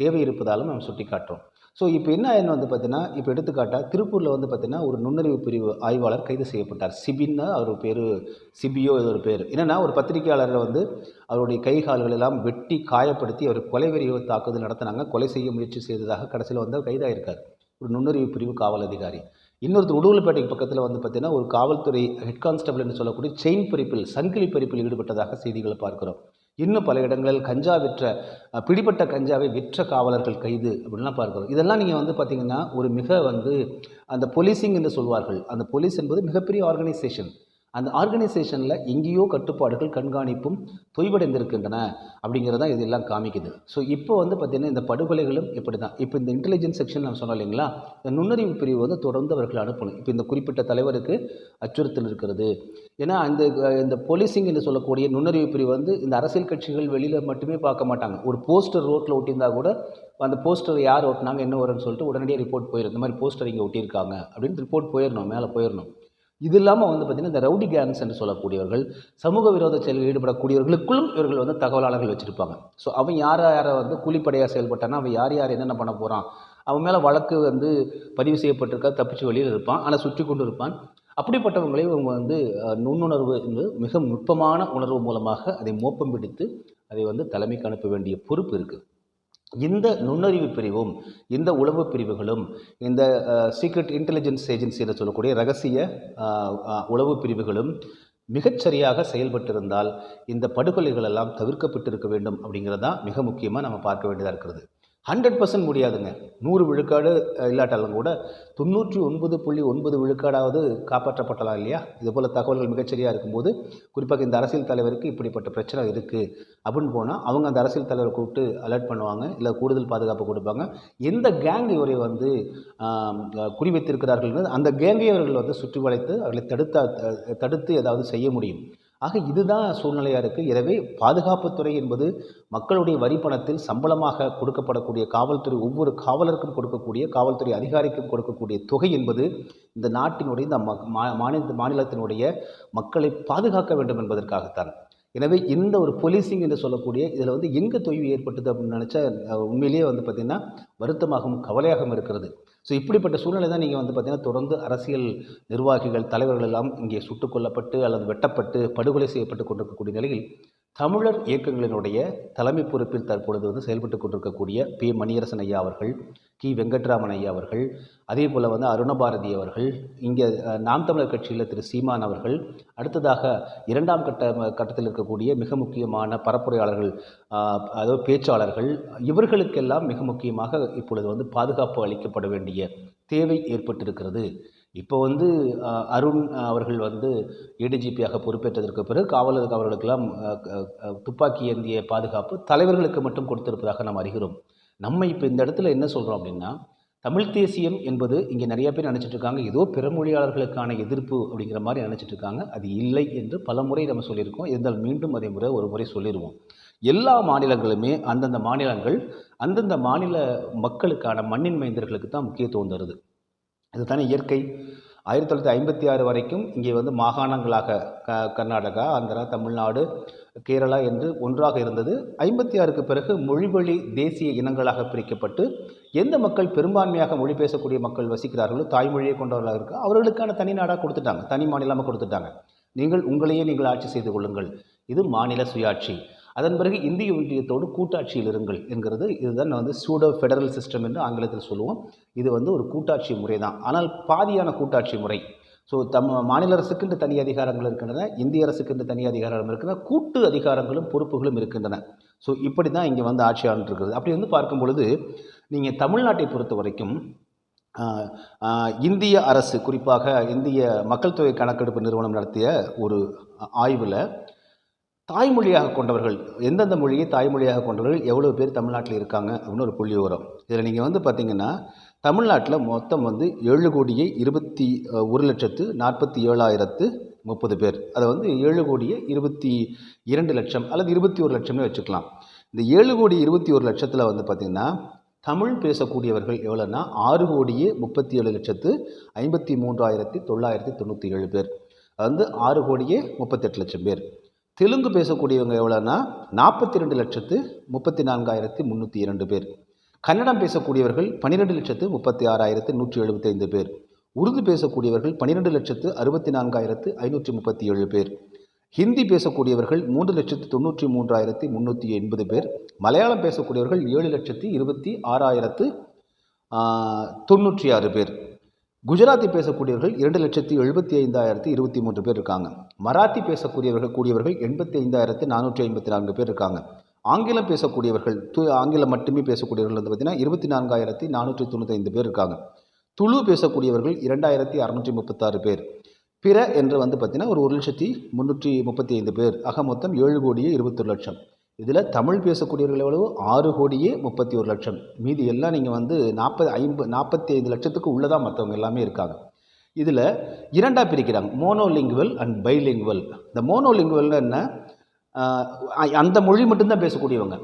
A: தேவை இருப்பதாலும் நாம் சுட்டிக்காட்டுறோம். ஸோ இப்போ என்ன ஆயின்னு வந்து பார்த்தீங்கன்னா இப்போ எடுத்துக்காட்டாக திருப்பூரில் வந்து பார்த்தீங்கன்னா ஒரு நுண்ணறிவு பிரிவு ஆய்வாளர் கைது செய்யப்பட்டார். சிபின்னு அவர் பேர் சிபியோ இது ஒரு பேர். என்னென்னா ஒரு பத்திரிகையாளரை வந்து அவருடைய கை கால்கள் எல்லாம் வெட்டி காயப்படுத்தி அவர் கொலை வெறியோ தாக்குதல் நடத்தினாங்க. கொலை செய்ய முயற்சி செய்ததாக கடைசியில் வந்து அவர் கைதாகிருக்கார் ஒரு நுண்ணறிவு பிரிவு காவல் அதிகாரி. இன்னொருத்தர் உடுவல்பேட்டைக்கு பக்கத்தில் வந்து பார்த்தீங்கன்னா ஒரு காவல்துறை ஹெட் கான்ஸ்டபிள் என்று சொல்லக்கூடிய செயின் பறிப்பில் சங்கிலி பறிப்பில் ஈடுபட்டதாக செய்திகளை பார்க்கிறோம். இன்னும் பல இடங்களில் கஞ்சா விற்ற பிடிபட்ட கஞ்சாவை விற்ற காவலர்கள் கைது அப்படின்லாம் பார்க்குறோம். இதெல்லாம் நீங்கள் வந்து பார்த்தீங்கன்னா ஒரு மிக வந்து அந்த போலீசிங் என்று சொல்வார்கள். அந்த போலீஸ் என்பது மிகப்பெரிய ஆர்கனைசேஷன் அந்த ஆர்கனைசேஷனில் எங்கேயோ கட்டுப்பாடுகள் கண்காணிப்பும் தொய்வடைந்திருக்கின்றன அப்படிங்கிறதான் இதெல்லாம் காமிக்குது. ஸோ இப்போ வந்து பார்த்திங்கன்னா இந்த படுகொலைகளும் இப்படி தான் இப்போ இந்த இன்டெலிஜென்ஸ் செக்ஷன் நான் சொன்னோம் இல்லைங்களா? இந்த நுண்ணறிவு பிரிவு வந்து தொடர்ந்து அவர்கள் அனுப்பணும். இப்போ இந்த குறிப்பிட்ட தலைவருக்கு அச்சுறுத்தல் இருக்கிறது. ஏன்னா அந்த இந்த போலீசிங் என்று சொல்லக்கூடிய நுண்ணறிவு பிரிவு வந்து இந்த அரசியல் கட்சிகள் வெளியில் மட்டுமே பார்க்க மாட்டாங்க. ஒரு போஸ்டர் ரோட்டில் ஒட்டியிருந்தா கூட அந்த போஸ்டர் யார் ஒட்டினாங்க என்ன வரும்னு சொல்லிட்டு உடனடியாக ரிப்போர்ட் போயிடும் இந்த மாதிரி போஸ்டர் இங்கே ஒட்டியிருக்காங்க அப்படின்னு ரிப்போர்ட் போயிடணும் மேலே போயிடணும் இது இல்லாமல் வந்து பார்த்திங்கன்னா இந்த ரவுடி கேங்ஸ் என்று சொல்லக்கூடியவர்கள் சமூக விரோத செயலில் ஈடுபடக்கூடியவர்களுக்குள்ளும் இவர்கள் வந்து தகவலாளர்கள் வச்சுருப்பாங்க. ஸோ அவன் யார் யாரை வந்து கூலிப்படையாக செயல்பட்டானா அவன் யார் யார் என்னென்ன பண்ண போகிறான் அவன் மேலே வழக்கு வந்து பதிவு செய்யப்பட்டிருக்கா தப்பிச்சு வெளியில் இருப்பான் ஆனால் சுற்றி கொண்டு இருப்பான். அப்படிப்பட்டவங்களை இவங்க வந்து நுண்ணுணர்வு என்று மிக நுட்பமான உணர்வு மூலமாக அதை மோப்பம் பிடித்து அதை வந்து தலைமைக்கு அனுப்ப வேண்டிய பொறுப்பு இருக்குது இந்த நுண்ணறிவு பிரிவும் இந்த உளவு பிரிவுகளும் இந்த சீக்ரெட் இன்டெலிஜென்ஸ் ஏஜென்சி என்று சொல்லக்கூடிய ரகசிய உளவு பிரிவுகளும் மிகச்சரியாக செயல்பட்டிருந்தால் இந்த படுகொலைகள் எல்லாம் தவிர்க்கப்பட்டிருக்க வேண்டும் அப்படிங்கிறது தான் மிக முக்கியமாக நம்ம பார்க்க வேண்டியதாக இருக்கிறது. ஹண்ட்ரட் பர்சன்ட் முடியாதுங்க. நூறு விழுக்காடு இல்லாட்டாலும் கூட தொண்ணூற்றி ஒன்பது புள்ளி ஒன்பது விழுக்காடாவது காப்பாற்றப்பட்டலாம் இல்லையா? இதுபோல் தகவல்கள் மிகச்சரியாக இருக்கும்போது குறிப்பாக இந்த அரசியல் தலைவருக்கு இப்படிப்பட்ட பிரச்சனை இருக்குது அப்படின்னு போனால் அவங்க அந்த அரசியல் தலைவரை கூப்பிட்டு அலர்ட் பண்ணுவாங்க இல்லை கூடுதல் பாதுகாப்பு கொடுப்பாங்க. எந்த கேங் இவரை வந்து குறிவைத்திருக்கிறார்கள் அந்த கேங்கை அவர்கள் வந்து சுற்றி வளைத்து அவர்களை தடுத்த தடுத்து ஏதாவது செய்ய முடியும். ஆக இதுதான் சூழ்நிலையாக இருக்குது எனவே பாதுகாப்புத்துறை என்பது மக்களுடைய வரி பணத்தில் சம்பளமாக கொடுக்கப்படக்கூடிய காவல்துறை ஒவ்வொரு காவலருக்கும் கொடுக்கக்கூடிய காவல்துறை அதிகாரிக்கும் கொடுக்கக்கூடிய தொகை என்பது இந்த நாட்டினுடைய இந்த ம- மா- மாநில மாநிலத்தினுடைய மக்களை பாதுகாக்க வேண்டும் என்பதற்காகத்தான். எனவே இந்த ஒரு போலீசிங் என்று சொல்லக்கூடிய இதில் வந்து எங்கே தொய்வு ஏற்பட்டது அப்படின்னு நினச்சா உண்மையிலேயே வந்து பார்த்திங்கன்னா வருத்தமாகவும் கவலையாகவும் இருக்கிறது. ஸோ இப்படிப்பட்ட சூழ்நிலை தான் நீங்கள் வந்து பார்த்திங்கன்னா தொடர்ந்து அரசியல் நிர்வாகிகள் தலைவர்கள் எல்லாம் இங்கே சுட்டுக் கொல்லப்பட்டு அல்லது வெட்டப்பட்டு படுகொலை செய்யப்பட்டு கொண்டிருக்கக்கூடிய நிலையில் தமிழர் இயக்கங்களினுடைய தலைமை பொறுப்பில் தற்பொழுது வந்து செயல்பட்டு கொண்டிருக்கக்கூடிய பி. மணியரசன் ஐயா அவர்கள் கி. வெங்கட்ராமன் ஐயா அவர்கள் அதே போல் வந்து அருணபாரதி அவர்கள் இங்கே நாம் தமிழர் கட்சியில் திரு. சீமான் அவர்கள் அடுத்ததாக இரண்டாம் கட்ட கட்டத்தில் இருக்கக்கூடிய மிக முக்கியமான பரப்புரையாளர்கள் அதாவது பேச்சாளர்கள் இவர்களுக்கெல்லாம் மிக முக்கியமாக இப்பொழுது வந்து பாதுகாப்பு அளிக்கப்பட வேண்டிய தேவை ஏற்பட்டிருக்கிறது. இப்போ வந்து அருண் அவர்கள் வந்து ஏடிஜிபியாக பொறுப்பேற்றதற்கு பிறகு காவலருக்கு அவர்களுக்கெல்லாம் துப்பாக்கி ஏந்திய பாதுகாப்பு தலைவர்களுக்கு மட்டும் கொடுத்திருப்பதாக நாம் அறிகிறோம். நம்ம இப்போ இந்த இடத்துல என்ன சொல்கிறோம் அப்படின்னா தமிழ் தேசியம் என்பது இங்கே நிறைய பேர் நினச்சிட்டு இருக்காங்க ஏதோ பிறமொழியாளர்களுக்கான எதிர்ப்பு அப்படிங்கிற மாதிரி நினச்சிட்டு இருக்காங்க. அது இல்லை என்று பல முறை நம்ம சொல்லியிருக்கோம். இருந்தால் மீண்டும் அதே முறை ஒரு முறை சொல்லிடுவோம். எல்லா மாநிலங்களுமே அந்தந்த மாநிலங்கள் அந்தந்த மாநில மக்களுக்கான மண்ணின் மைந்தர்களுக்கு தான் முக்கியத்துவம் தருது. இதுதானே இயற்கை. ஆயிரத்தி தொள்ளாயிரத்தி ஐம்பத்தி ஆறு வரைக்கும் இங்கே வந்து மாகாணங்களாக க கர்நாடகா ஆந்திரா தமிழ்நாடு கேரளா என்று ஒன்றாக இருந்தது. ஐம்பத்தி ஆறுக்கு பிறகு மொழிவழி தேசிய இனங்களாக பிரிக்கப்பட்டு எந்த மக்கள் பெரும்பான்மையாக மொழி பேசக்கூடிய மக்கள் வசிக்கிறார்களோ தாய்மொழியை கொண்டவர்களாக இருக்கோ அவர்களுக்கான தனி நாடாக கொடுத்துட்டாங்க. தனி மாநிலமாக கொடுத்துட்டாங்க. நீங்கள் உங்களையே நீங்கள் ஆட்சி செய்து கொள்ளுங்கள். இது மாநில சுயாட்சி. அதன் பிறகு இந்திய ஒன்றியத்தோடு கூட்டாட்சியில் இருங்கள் என்கிறது. இதுதான் நான் வந்து சூடோ ஃபெடரல் சிஸ்டம் என்று ஆங்கிலத்தில் சொல்லுவோம். இது வந்து ஒரு கூட்டாட்சி முறை தான். ஆனால் பாதியான கூட்டாட்சி முறை. ஸோ தம் மாநில அரசுக்கென்று தனி அதிகாரங்கள் இருக்கின்றன இந்திய அரசுக்கென்று தனி அதிகாரம் இருக்கின்றன கூட்டு அதிகாரங்களும் பொறுப்புகளும் இருக்கின்றன. ஸோ இப்படி தான் இங்கே வந்து ஆட்சியாளர் இருக்கிறது அப்படி வந்து பார்க்கும் பொழுது நீங்கள் தமிழ்நாட்டை பொறுத்த வரைக்கும் இந்திய அரசு குறிப்பாக இந்திய மக்கள் தொகை கணக்கெடுப்பு நிறுவனம் நடத்திய ஒரு ஆய்வில் தாய்மொழியாக கொண்டவர்கள் எந்தெந்த மொழியை தாய்மொழியாக கொண்டவர்கள் எவ்வளோ பேர் தமிழ்நாட்டில் இருக்காங்க அப்படின்னு ஒரு புள்ளி வரும் இதில் நீங்கள் வந்து பார்த்தீங்கன்னா தமிழ்நாட்டில் மொத்தம் வந்து ஏழு கோடியே இருபத்தி ஒரு லட்சத்து நாற்பத்தி ஏழாயிரத்து முப்பது பேர். அதை வந்து ஏழு கோடியே இருபத்தி இரண்டு லட்சம் அல்லது இருபத்தி ஒரு லட்சம்னு வச்சுக்கலாம். இந்த ஏழு கோடி இருபத்தி ஒரு லட்சத்தில் வந்து பார்த்திங்கன்னா தமிழ் பேசக்கூடியவர்கள் எவ்வளோன்னா ஆறு கோடியே முப்பத்தி ஏழு லட்சத்து ஐம்பத்தி மூன்றாயிரத்தி தொள்ளாயிரத்தி தொண்ணூற்றி ஏழு பேர். அது வந்து ஆறு கோடியே முப்பத்தெட்டு லட்சம் பேர். தெலுங்கு பேசக்கூடியவங்க எவ்வளோன்னா நாற்பத்தி ரெண்டு லட்சத்து முப்பத்தி நான்காயிரத்தி முந்நூற்றி இரண்டு பேர். கன்னடம் பேசக்கூடியவர்கள் பன்னிரெண்டு லட்சத்து முப்பத்தி ஆறாயிரத்து நூற்றி எழுபத்தைந்து பேர். உருது பேசக்கூடியவர்கள் பன்னிரெண்டு லட்சத்து அறுபத்தி நான்காயிரத்து ஐநூற்றி முப்பத்தி ஏழு பேர். ஹிந்தி பேசக்கூடியவர்கள் மூன்று லட்சத்து தொண்ணூற்றி மூன்றாயிரத்தி முந்நூற்றி எண்பது பேர். மலையாளம் பேசக்கூடியவர்கள் ஏழு லட்சத்தி இருபத்தி ஆறாயிரத்து தொண்ணூற்றி ஆறு பேர். குஜராத்தி பேசக்கூடியவர்கள் இரண்டு லட்சத்தி எழுபத்தி ஐந்தாயிரத்தி இருபத்தி மூன்று பேர் இருக்காங்க. மராத்தி பேசக்கூடியவர்கள் கூடியவர்கள் எண்பத்தி ஐந்தாயிரத்து நானூற்றி ஐம்பத்தி நான்கு பேர் இருக்காங்க. ஆங்கிலம் பேசக்கூடியவர்கள் து ஆங்கிலம் மட்டுமே பேசக்கூடியவர்கள் வந்து பார்த்திங்கன்னா இருபத்தி நான்காயிரத்தி நானூற்றி தொண்ணூத்தைந்து பேர் இருக்காங்க. துளு பேசக்கூடியவர்கள் இரண்டாயிரத்தி அறநூற்றி முப்பத்தாறு பேர். பிற என்று வந்து பார்த்திங்கன்னா ஒரு ஒரு லட்சத்தி முந்நூற்றி முப்பத்தி ஐந்து பேர். ஆக மொத்தம் ஏழு கோடியே இருபத்தொரு லட்சம். இதில் தமிழ் பேசக்கூடியவர்கள் எவ்வளவு? ஆறு கோடியே முப்பத்தி ஒரு லட்சம். மீதி எல்லாம் நீங்கள் வந்து நாற்பது ஐம்பது நாற்பத்தி ஐந்து லட்சத்துக்கு உள்ளதான் மற்றவங்க எல்லாமே இருக்காங்க. இதில் இரண்டாக பிரிக்கிறாங்க. மோனோலிங்குவல் அண்ட் பைலிங்குவல் இந்த மோனோலிங்குவல்னு என்ன? அந்த மொழி மட்டும்தான் பேசக்கூடியவங்க.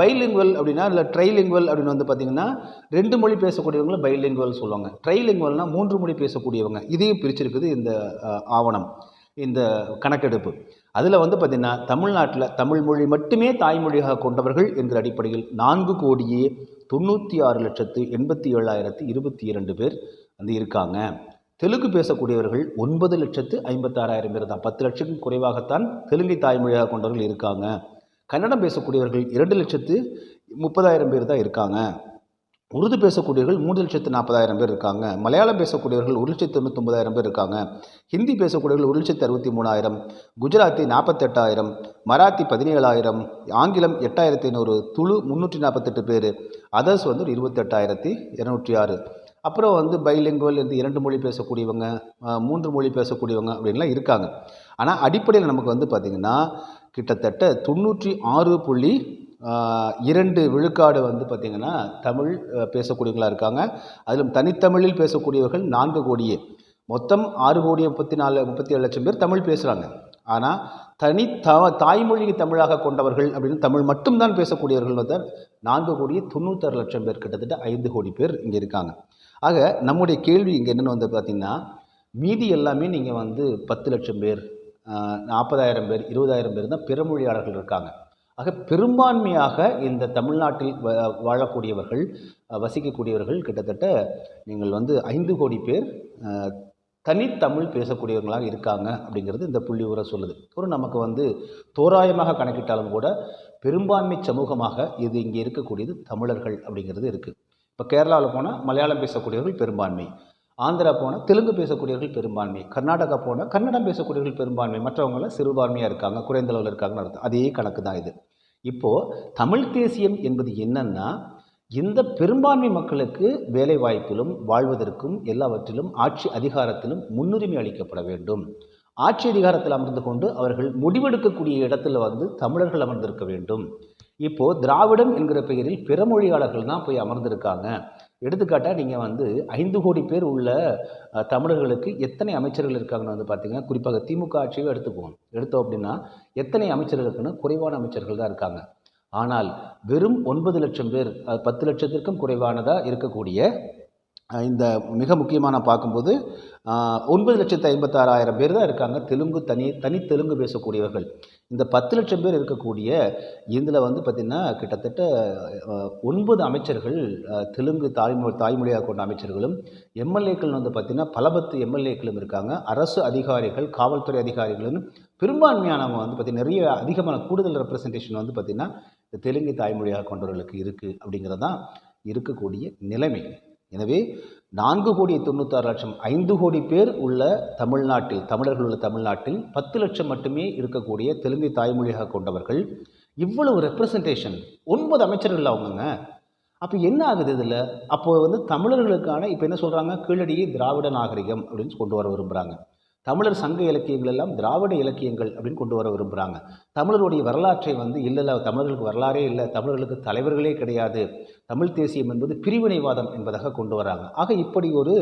A: பைலிங்குவல் அப்படின்னா இல்லை ட்ரைலிங்குவல் அப்படின்னு வந்து பார்த்திங்கன்னா ரெண்டு மொழி பேசக்கூடியவங்கள பைலிங்குவல் சொல்லுவாங்க. ட்ரைலிங்குவல்னால் மூன்று மொழி பேசக்கூடியவங்க. இதையும் பிரிச்சிருக்குது இந்த ஆவணம். இந்த கணக்கெடுப்பு. அதில் வந்து பார்த்திங்கன்னா தமிழ்நாட்டில் தமிழ் மொழி மட்டுமே தாய்மொழியாக கொண்டவர்கள் என்கிற அடிப்படையில் நான்கு கோடியே தொண்ணூற்றி ஆறு லட்சத்து எண்பத்தி ஏழாயிரத்து இருபத்தி இரண்டு பேர் வந்து இருக்காங்க. தெலுங்கு பேசக்கூடியவர்கள் ஒன்பது லட்சத்து ஐம்பத்தாறாயிரம் பேர் தான். பத்து லட்சத்துக்கும் குறைவாகத்தான் தெலுங்கை தாய்மொழியாக கொண்டவர்கள் இருக்காங்க. கன்னடம் பேசக்கூடியவர்கள் இரண்டு லட்சத்து முப்பதாயிரம் பேர் தான் இருக்காங்க. உருது பேசக்கூடியவர்கள் மூன்று லட்சத்து நாற்பதாயிரம் பேர் இருக்காங்க. மலையாளம் பேசக்கூடியவர்கள் ஒரு லட்சத்து தொண்ணூத்தொம்பதாயிரம் பேர் இருக்காங்க. ஹிந்தி பேசக்கூடியவர்கள் ஒரு லட்சத்து அறுபத்தி மூணாயிரம் குஜராத்தி நாற்பத்தெட்டாயிரம். மராத்தி பதினேழாயிரம். ஆங்கிலம் எட்டாயிரத்தி ஐநூறு. துளு முந்நூற்றி நாற்பத்தெட்டு பேர். அதர்ஸ் வந்து ஒரு இருபத்தெட்டாயிரத்தி இரநூற்றி ஆறு. அப்புறம் வந்து பைலிங்குவல் இந்த இரண்டு மொழி பேசக்கூடியவங்க மூன்று மொழி பேசக்கூடியவங்க அப்படின்லாம் இருக்காங்க. ஆனால் அடிப்படையில் நமக்கு வந்து பார்த்திங்கன்னா கிட்டத்தட்ட தொண்ணூற்றி ஆறு புள்ளி இரண்டு விழுக்காடு வந்து பார்த்திங்கன்னா தமிழ் பேசக்கூடியவங்களாக இருக்காங்க. அதிலும் தனித்தமிழில் பேசக்கூடியவர்கள் நான்கு கோடியே. மொத்தம் ஆறு கோடி முப்பத்தி நாலு முப்பத்தி ஏழு லட்சம் பேர் தமிழ் பேசுகிறாங்க ஆனால் தனி த தாய்மொழியை தமிழாக கொண்டவர்கள் அப்படின்னு தமிழ் மட்டும்தான் பேசக்கூடியவர்கள் வந்து நான்கு கோடியே தொண்ணூத்தாறு லட்சம் பேர் கிட்டத்தட்ட ஐந்து கோடி பேர் இங்கே இருக்காங்க. ஆக நம்முடைய கேள்வி இங்கே என்னென்னு வந்து பார்த்திங்கன்னா மீதி எல்லாமே நீங்கள் வந்து பத்து லட்சம் பேர் நாற்பதாயிரம் பேர் இருபதாயிரம் பேர் தான் பிறமொழியாளர்கள் இருக்காங்க. ஆக பெரும்பான்மையாக இந்த தமிழ்நாட்டில் வாழக்கூடியவர்கள் வசிக்கக்கூடியவர்கள் கிட்டத்தட்ட நீங்கள் வந்து ஐந்து கோடி பேர் தனித்தமிழ் பேசக்கூடியவங்களாக இருக்காங்க அப்படிங்கிறது இந்த புள்ளி உரை சொல்லுது. ஒரு நமக்கு வந்து தோராயமாக கணக்கிட்டாலும் கூட பெரும்பான்மை சமூகமாக இது இங்கே இருக்கக்கூடியது தமிழர்கள் அப்படிங்கிறது இருக்குது இப்போ கேரளாவில் போனால் மலையாளம் பேசக்கூடியவர்கள் பெரும்பான்மை ஆந்திரா போனால் தெலுங்கு பேசக்கூடியவர்கள் பெரும்பான்மை கர்நாடகா போனால் கன்னடம் பேசக்கூடியவர்கள் பெரும்பான்மை மற்றவங்களாம் சிறுபான்மையாக இருக்காங்க குறைந்த அளவில் இருக்காங்கன்னு அர்த்தம். அதே கணக்கு தான் இது. இப்போது தமிழ் தேசியம் என்பது என்னன்னா இந்த பெரும்பான்மை மக்களுக்கு வேலை வாய்ப்பிலும் வாழ்வதற்கும் எல்லாவற்றிலும் ஆட்சி அதிகாரத்திலும் முன்னுரிமை அளிக்கப்பட வேண்டும். ஆட்சி அதிகாரத்தில் அமர்ந்து கொண்டு அவர்கள் முடிவெடுக்கக்கூடிய இடத்துல வந்து தமிழர்கள் அமர்ந்திருக்க வேண்டும். இப்போது திராவிடம் என்கிற பெயரில் பிறமொழியாளர்கள் தான் போய் அமர்ந்திருக்காங்க. எடுத்துக்காட்டாக நீங்கள் வந்து ஐந்து கோடி பேர் உள்ள தமிழர்களுக்கு எத்தனை அமைச்சர்கள் இருக்காங்கன்னு வந்து பார்த்தீங்கன்னா குறிப்பாக திமுக ஆட்சியை எடுத்துக்குவோம். எடுத்தோம் அப்படின்னா எத்தனை அமைச்சர்கள் இருக்குன்னு குறைவான அமைச்சர்கள் தான் இருக்காங்க. ஆனால் வெறும் ஒன்பது லட்சம் பேர் பத்து லட்சத்திற்கும் குறைவானதாக இருக்கக்கூடிய இந்த மிக முக்கியமான பார்க்கும்போது ஒன்பது லட்சத்து ஐம்பத்தாறாயிரம் பேர் தான் இருக்காங்க. தெலுங்கு தனி தனி தெலுங்கு பேசக்கூடியவர்கள். இந்த பத்து லட்சம் பேர் இருக்கக்கூடிய இதில் வந்து பார்த்திங்கன்னா கிட்டத்தட்ட ஒன்பது அமைச்சர்கள் தெலுங்கு தாய்மொழி தாய்மொழியாக கொண்ட அமைச்சர்களும் எம்எல்ஏக்கள் வந்து பார்த்திங்கன்னா பல பத்து எம்எல்ஏக்களும் இருக்காங்க. அரசு அதிகாரிகள் காவல்துறை அதிகாரிகளும் பெரும்பான்மையானவங்க வந்து பார்த்திங்கன்னா நிறைய அதிகமான கூடுதல் ரெப்ரசன்டேஷன் வந்து பார்த்திங்கன்னா இந்த தெலுங்கு தாய்மொழியாக கொண்டவர்களுக்கு இருக்குது அப்படிங்கிறது தான் இருக்கக்கூடிய நிலைமை. எனவே நான்கு கோடி தொண்ணூத்தாறு லட்சம் ஐந்து கோடி பேர் உள்ள தமிழ்நாட்டில் தமிழர்கள் உள்ள தமிழ்நாட்டில் பத்து லட்சம் மட்டுமே இருக்கக்கூடிய தெலுங்கை தாய்மொழியாக கொண்டவர்கள். இவ்வளவு ரெப்ரசன்டேஷன் ஒன்பது அமைச்சர்கள் அவங்கங்க. அப்போ என்ன ஆகுது இதில்? அப்போது வந்து தமிழர்களுக்கான இப்போ என்ன சொல்கிறாங்க கீழடியே திராவிட நாகரிகம் அப்படின்னு கொண்டு வர விரும்புகிறாங்க தமிழர் சங்க இலக்கியங்கள் எல்லாம் திராவிட இலக்கியங்கள் அப்படின்னு கொண்டு வர விரும்புகிறாங்க தமிழருடைய வரலாற்றை வந்து இல்லை இல்லை தமிழர்களுக்கு வரலாறே இல்லை தமிழர்களுக்கு தலைவர்களே கிடையாது. தமிழ் தேசியம் என்பது பிரிவினைவாதம் என்பதாக கொண்டு வராங்க. ஆக இப்படி ஒரு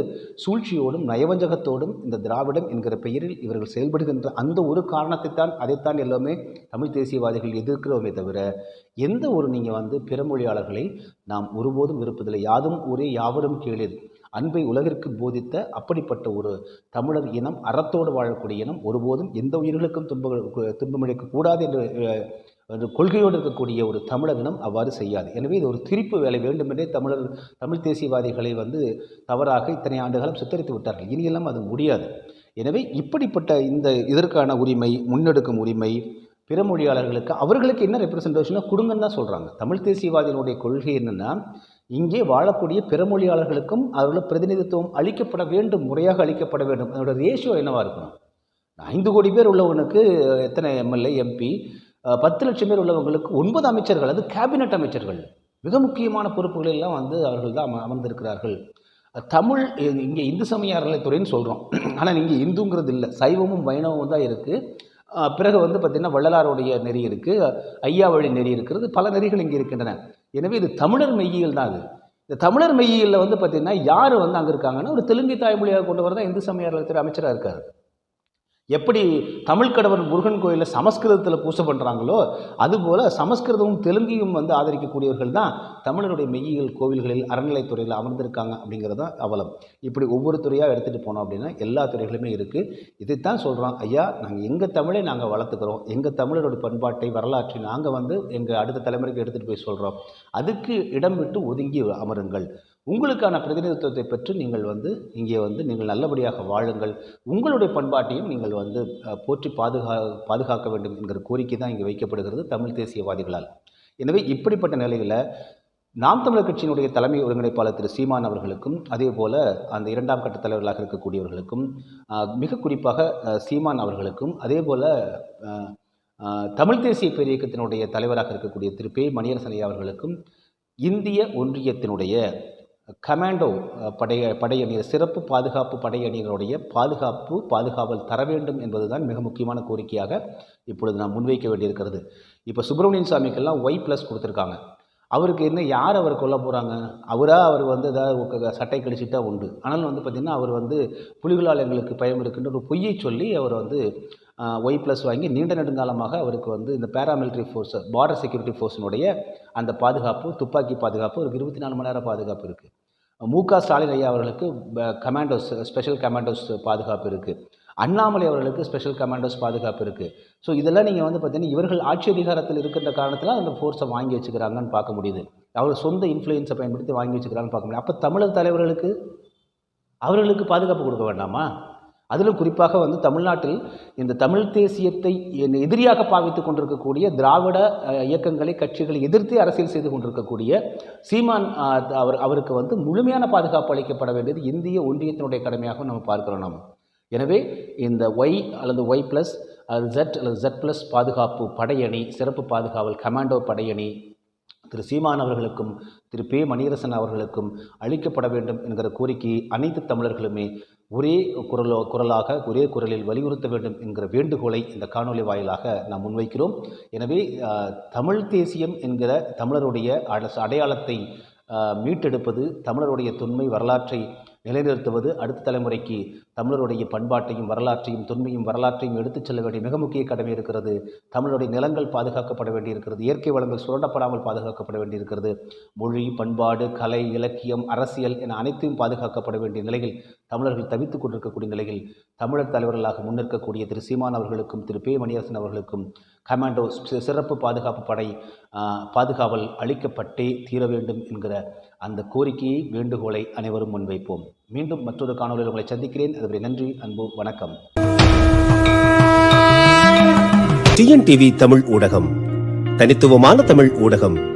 A: சூழ்ச்சியோடும் நயவஞ்சகத்தோடும் இந்த திராவிடம் என்கிற பெயரில் இவர்கள் செயல்படுகின்ற அந்த ஒரு காரணத்தைத்தான் அதைத்தான் எல்லாமே தமிழ் தேசியவாதிகள் எதிர்க்கிறோமே தவிர எந்த ஒரு நீங்கள் வந்து பிறமொழியாளர்களை நாம் ஒருபோதும் விருப்பதில்லை யாதும் ஒரே யாவரும் கேளீர். அன்பை உலகிற்கு போதித்த அப்படிப்பட்ட ஒரு தமிழர் இனம் அறத்தோடு வாழக்கூடிய இனம் ஒருபோதும் எந்த உயிர்களுக்கும் துன்ப துன்பமளிக்க கூடாது என்று ஒரு கொள்கையோடு இருக்கக்கூடிய ஒரு தமிழர் இனம் அவ்வாறு செய்யாது. எனவே இது ஒரு திருப்பு வேலை வேண்டுமென்றே தமிழர் தமிழ் தேசியவாதிகளை வந்து தவறாக இத்தனை ஆண்டுகளும் சித்தரித்து விட்டார்கள். இனியெல்லாம் அது முடியாது. எனவே இப்படிப்பட்ட இந்த இதற்கான உரிமை முன்னெடுக்கும் உரிமை பிற மொழியாளர்களுக்கு அவர்களுக்கு என்ன ரெப்ரசன்டேஷனோ கொடுங்கன்னு தான் சொல்கிறாங்க தமிழ் தேசியவாதிகளுடைய கொள்கை என்னென்னா இங்கே வாழக்கூடிய பிற மொழியாளர்களுக்கும் அவர்கள் பிரதிநிதித்துவம் அளிக்கப்பட வேண்டும் முறையாக அளிக்கப்பட வேண்டும். அதோட ரேஷியோ என்னவாக இருக்கணும்? ஐந்து கோடி பேர் உள்ளவனுக்கு எத்தனை எம்எல்ஏ எம்பி பத்து லட்சம் பேர் உள்ளவங்களுக்கு ஒன்பது அமைச்சர்கள் அது கேபினட் அமைச்சர்கள். மிக முக்கியமான பொறுப்புகளெல்லாம் வந்து அவர்கள் தான் அமர்ந்திருக்கிறார்கள். தமிழ் இங்கே இந்து சமய அறநிலைத்துறைன்னு சொல்கிறோம் ஆனால் இங்கே இந்துங்கிறது இல்லை. சைவமும் வைணவமும் தான் இருக்குது பிறகு வந்து பார்த்திங்கன்னா வள்ளலாருடைய நெறி இருக்குது ஐயா வழி நெறி இருக்கிறது. பல நெறிகள் இங்கே இருக்கின்றன. எனவே இது தமிழர் மெய்யியல் தான் அது. இந்த தமிழர் மெய்யியலில் வந்து பார்த்திங்கன்னா யார் வந்து அங்கே இருக்காங்கன்னா ஒரு தெலுங்கு தாய்மொழியாக கொண்டு தான் இந்து சமய அறநிலையத்துறை அமைச்சராக இருக்கார். எப்படி தமிழ் கடவுள் முருகன் கோயிலில் சமஸ்கிருதத்தில் பூசை பண்ணுறாங்களோ அதுபோல் சமஸ்கிருதமும் தெலுங்கையும் வந்து ஆதரிக்கக்கூடியவர்கள் தான் தமிழருடைய மெய்யியல் கோவில்களில் அறநிலைத்துறையில் அமர்ந்திருக்காங்க அப்படிங்கிறது தான் அவலம். இப்படி ஒவ்வொரு துறையாக எடுத்துகிட்டு போனோம் அப்படின்னா எல்லா துறைகளுமே இருக்குது இதைத்தான் சொல்கிறோம் ஐயா நாங்கள் எங்கள் தமிழை நாங்கள் வளர்த்துக்கிறோம் எங்கள் தமிழருடைய பண்பாட்டை வரலாற்றை நாங்கள் வந்து எங்கள் அடுத்த தலைமுறைக்கு எடுத்துகிட்டு போய் சொல்கிறோம் அதுக்கு இடம் விட்டு ஒதுங்கி அமருங்கள். உங்களுக்கான பிரதிநிதித்துவத்தை பெற்று நீங்கள் வந்து இங்கே வந்து நீங்கள் நல்லபடியாக வாழுங்கள். உங்களுடைய பண்பாட்டையும் நீங்கள் வந்து போற்றி பாதுகா பாதுகாக்க வேண்டும் என்கிற கோரிக்கை தான் இங்கே வைக்கப்படுகிறது தமிழ் தேசியவாதிகளால். எனவே இப்படிப்பட்ட நிலையில் நாம் தமிழர் கட்சியினுடைய தலைமை ஒருங்கிணைப்பாளர் திரு சீமான் அவர்களுக்கும் அதே போல் அந்த இரண்டாம் கட்ட தலைவர்களாக இருக்கக்கூடியவர்களுக்கும் மிக குறிப்பாக சீமான் அவர்களுக்கும் அதே போல் தமிழ் தேசிய பேரியக்கத்தினுடைய தலைவராக இருக்கக்கூடிய திரு பே மணியரசன் அவர்களுக்கும் இந்திய ஒன்றியத்தினுடைய கமாண்டோ படைய படையணியர் சிறப்பு பாதுகாப்பு படையணியினுடைய பாதுகாப்பு பாதுகாவல் தர வேண்டும் என்பதுதான் மிக முக்கியமான கோரிக்கையாக இப்பொழுது நாம் முன்வைக்க வேண்டியிருக்கிறது. இப்போ சுப்பிரமணியன் சாமிக்கெல்லாம் ஒய் ப்ளஸ் கொடுத்துருக்காங்க. அவருக்கு என்ன யார் அவர் கொல்ல போகிறாங்க அவராக அவர் வந்து ஏதாவது சட்டை கழிச்சிட்டா உண்டு. ஆனாலும் வந்து பார்த்திங்கன்னா அவர் வந்து புலிகளால் எங்களுக்கு பயம் இருக்குன்ற ஒரு பொய்யை சொல்லி அவர் வந்து ஒய் ப்ளஸ் வாங்கி நீண்ட நெடுங்காலமாக அவருக்கு வந்து இந்த பேராமிலிட்ரி ஃபோர்ஸ் பார்டர் செக்யூரிட்டி ஃபோர்ஸினுடைய அந்த பாதுகாப்பு துப்பாக்கி பாதுகாப்பு ஒரு இருபத்தி நாலு மணி நேரம் பாதுகாப்பு இருக்குது மு க ஸ்டாலின் ஐயா அவர்களுக்கு கமாண்டோஸ் ஸ்பெஷல் கமாண்டோஸ் பாதுகாப்பு இருக்குது அண்ணாமலை அவர்களுக்கு ஸ்பெஷல் கமாண்டோஸ் பாதுகாப்பு இருக்குது ஸோ இதெல்லாம் நீங்கள் வந்து பார்த்தீங்கன்னா இவர்கள் ஆட்சி அதிகாரத்தில் இருக்கின்ற காரணத்தில் அந்த ஃபோர்ஸை வாங்கி வச்சுக்கிறாங்கன்னு பார்க்க முடியுது. அவர் சொந்த இன்ஃப்ளூயன்ஸை பயன்படுத்தி வாங்கி வச்சுக்கிறாங்கன்னு பார்க்க முடியும். அப்போ தமிழர் தலைவர்களுக்கு அவர்களுக்கு பாதுகாப்பு கொடுக்க வேண்டாமா? அதிலும் குறிப்பாக வந்து தமிழ்நாட்டில் இந்த தமிழ் தேசியத்தை என் எதிரியாக பாவித்து கொண்டிருக்கக்கூடிய திராவிட இயக்கங்களை கட்சிகளை எதிர்த்து அரசியல் செய்து கொண்டிருக்கக்கூடிய சீமான் அவர் அவருக்கு வந்து முழுமையான பாதுகாப்பு அளிக்கப்பட வேண்டியது இந்திய ஒன்றியத்தினுடைய கடமையாக நம்ம பார்க்கிறோம் நாம். எனவே இந்த ஒய் அல்லது ஒய் ப்ளஸ் அல்லது ஜெட் அல்லது ஜெட் ப்ளஸ் பாதுகாப்பு படையணி சிறப்பு பாதுகாவல் கமாண்டோ படையணி திரு சீமான் அவர்களுக்கும் திரு பே மணியரசன் அவர்களுக்கும் அளிக்கப்பட வேண்டும் என்கிற கோரிக்கையை அனைத்து தமிழர்களுமே ஒரே குரலோ குரலாக ஒரே குரலில் வலியுறுத்த வேண்டும் என்கிற வேண்டுகோளை இந்த காணொலி வாயிலாக நாம் முன்வைக்கிறோம். எனவே தமிழ் தேசியம் என்கிற தமிழருடைய அடையாளத்தை மீட்டெடுப்பது தமிழருடைய தொன்மை வரலாற்றை நிலைநிறுத்துவது அடுத்த தலைமுறைக்கு தமிழருடைய பண்பாட்டையும் வரலாற்றையும் தொன்மையும் வரலாற்றையும் எடுத்துச் செல்ல வேண்டிய மிக முக்கிய கடமை இருக்கிறது. தமிழருடைய நிலங்கள் பாதுகாக்கப்பட வேண்டியிருக்கிறது. இயற்கை வளங்கள் சுரண்டப்படாமல் பாதுகாக்கப்பட வேண்டியிருக்கிறது. மொழி பண்பாடு கலை இலக்கியம் அரசியல் என அனைத்தையும் பாதுகாக்கப்பட வேண்டிய நிலையில் தமிழர்கள் தவித்துக் கொண்டிருக்கக்கூடிய நிலையில் தமிழர் தலைவர்களாக முன்னிற்கக்கூடிய திரு சீமான் அவர்களுக்கும் திரு பே மணியரசன் அவர்களுக்கும் கமாண்டோ சிறப்பு பாதுகாப்பு படை பாதுகாவல் அளிக்கப்பட்டே தீர வேண்டும் என்கிற அந்த கோரிக்கையை வேண்டுகோளை அனைவரும் முன்வைப்போம். மீண்டும் மற்றொரு காணொலியில் உங்களை சந்திக்கிறேன். அதுவரை நன்றி அன்பு வணக்கம்.
B: டிஎன்டிவி தமிழ் ஊடகம். தனித்துவமான தமிழ் ஊடகம்.